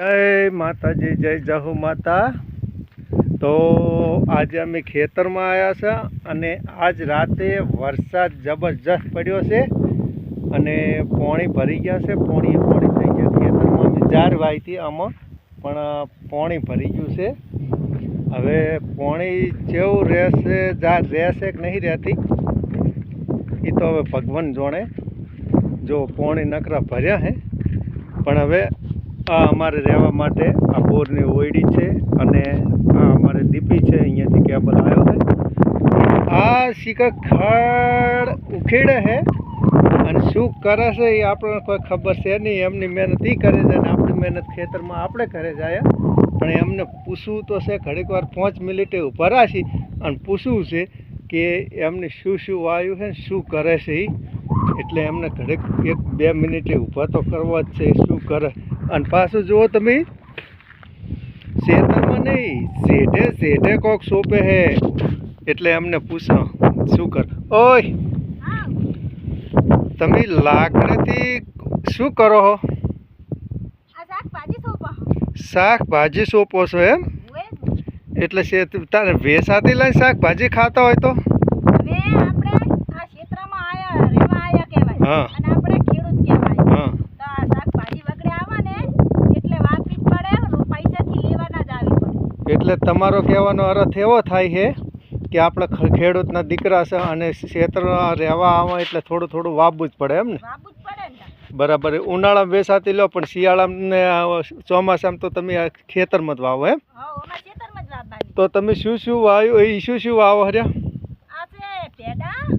જય માતાજી, જય જહુ માતા. તો આજે અમે ખેતરમાં આવ્યા છે અને આજ રાતે વરસાદ જબરજસ્ત પડ્યો છે અને પોણી ભરી ગયા છે પોણી પોણી થઈ ગયા. ખેતરમાં અમે જાર વાવી આમાં, પણ પોણી ભરી ગયું છે. હવે પોણી જેવું રહેશે જાર રહેશે કે નહીં રહેતી? એ તો હવે ભગવાન જોણે. જો પોણી નકરા ભર્યા હે. પણ હવે આ અમારે રહેવા માટે આ બોરની ઓયડી છે અને આ અમારે દીપી છે, અહીંયાથી કેબલ આવ્યો છે. આ શીખર ખડ ઉખેડે છે અને શું કરે છે એ આપણને કોઈ ખબર છે નહીં. એમની મહેનત એ કરે છે અને આપણી મહેનત ખેતરમાં આપણે ઘરે જાય. પણ એમને પૂછવું તો છે, ઘડીક વાર પાંચ મિનિટે ઊભા રાખી અને પૂછવું છે કે એમને શું શું વાયું છે ને શું કરે છે એ એટલે એમને ઘડીક એક બે મિનિટે ઊભા તો કરવા જ છે શું કરે? અને પાછું જુઓ તમે શેતરમાં નહીં શેઢે શેઢે કોક સોંપે હે. એટલે એમને પૂછો શું કર? ઓય! તમે લાકડીથી શું કરો હો? શાકભાજી સોંપો. છો એમ? એટલે શેત તારે વેસાતી લઈને શાકભાજી ખાતા હોય તો હવે આપણે આ ક્ષેત્રમાં આયા રેવા આયા કહેવાય હા. અને આપણે ખેડૂત કહેવાય હા તો આ શાકભાજી વગડે આવે ને એટલે વાપી જ પડે પૈસાથી લેવાના જ આવી પડે એટલે તમારો કહેવાનો અર્થ એવો થાય છે કે આપણે ખેડૂતના દીકરા છે અને ક્ષેત્રમાં રહેવા આવે એટલે થોડું થોડું વાવવું જ પડે એમ ને. બરાબર. ઉનાળામાં વેસાતી લો પણ શિયાળામાં ચોમાસામાં તો તમે ખેતરમાં જ વાવો એમ? તો તમે શું શું વાવ્યું? એ શું શું વાવો હર્યા?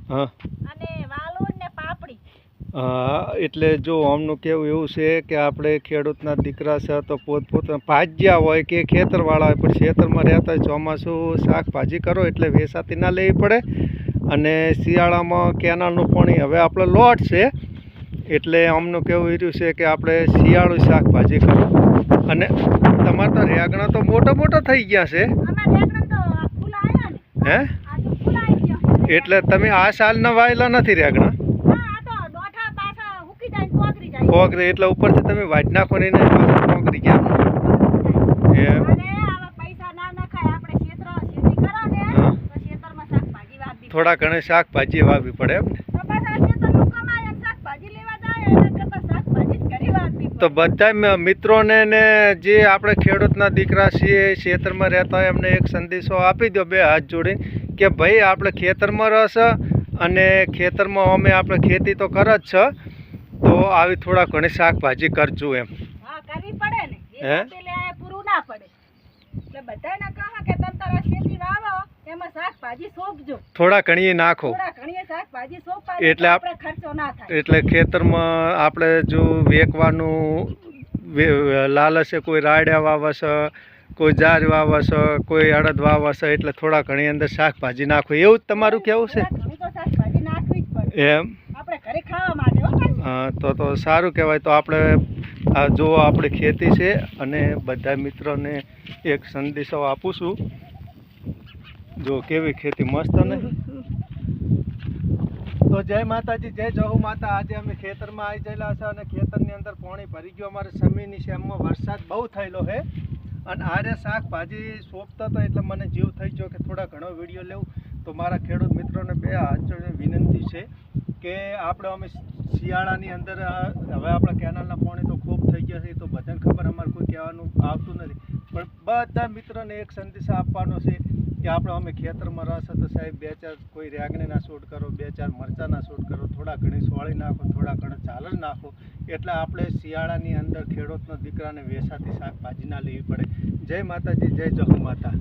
હા અને વાલોડ ને પાપડી હા એટલે જો આમનું કેવું એવું છે કે આપણે ખેડૂતના દીકરા છે તો પોતપોત ભાજ્યા હોય કે ખેતરવાળા હોય પણ ખેતરમાં રહેતા હોય ચોમાસું શાકભાજી કરો એટલે વેસાતી ના લેવી પડે. અને શિયાળામાં કેનાલનું પાણી હવે આપણે લોટ છે એટલે આમનું કેવું રહ્યું છે કે આપણે શિયાળું શાકભાજી કરો. અને તમારે તો રેગણા તો મોટા મોટા થઈ ગયા છે. હે? એટલે તમે આ સાલના વાયેલા નથી રેગણા હા આ તો દોઢા પાછા હુકી જાય ને રહે એટલે ઉપરથી તમે વાટ નાખો ને એને પાછા રહી ગયા થોડા ઘણે શાકભાજી વાવવી પડે એમ તો. બધા મિત્રોને ને જે આપણે ખેડૂતના દીકરા છીએ ખેતરમાં રહેતા હોય એમને એક સંદેશો આપી દો બે હાથ જોડીને કે ભાઈ આપણે ખેતરમાં રસ અને ખેતરમાં અમે આપણે ખેતી તો કર જ છે તો આવી થોડા ઘણી શાકભાજી કરજો એમ. હા કરવી પડે ને. હે? પૂરું ના પડે. એટલે બધાને કહો કે તમ તારા ખેતી વાવો એમાં શાકભાજી સોંપજો. થોડા ઘણી નાખો. થોડા ઘણી શાકભાજી સોંપાય એટલે એટલે આપણે ખર્ચો ના થાય. એટલે ખેતરમાં આપણે જો વેકવાનું લાલચ કોઈ રાયડા વાવશે કોઈ જાર વાવશે કોઈ અડદ વાવશે એટલે થોડા ઘણી અંદર શાકભાજી નાખો. એવું જ તમારું કેવું છે? એમ? આપણે ઘરે ખાવા માટે તો તો સારું કહેવાય. તો આપણે આ જો આપણી ખેતી છે અને બધા મિત્રોને એક સંદેશો આપું છું. જો કેવી ખેતી મસ્ત ને? તો જય માતાજી, જય જહુ માતા. આજે અમે ખેતરમાં આવી ગયેલા છે અને ખેતરની અંદર પાણી ભરી ગયું. અમારે સમીની શેમમાં વરસાદ બહુ થયેલો છે. અને આરે શાકભાજી સોંપતા હતા એટલે મને જીવ થઈ ગયો કે થોડા ઘણો વીડિયો લેવું તો મારા ખેડૂત મિત્રોને બે હાથ વિનંતી છે કે આપણે અમે શિયાળાની અંદર હવે આપણા કેનાલના પાણી તો ખૂબ થઈ ગયા છે તો બધાને ખબર, અમારે કોઈ કહેવાનું આવતું નથી. પણ બધા મિત્રોને એક સંદેશ આપવાનો છે કે આપણે અમે ખેતરમાં રસ તો સાહેબ, બે ચાર કોઈ રેગણીના શૂટ કરો, બે ચાર મરચાંના શૂટ કરો, થોડા ઘણી સોળી નાખો, થોડા ઘણા ચાલર નાખો, એટલે આપણે શિયાળાની અંદર ખેડૂતના દીકરાને વેસાતી શાકભાજી ના લેવી પડે. જય માતાજી, જય જહુ માતા.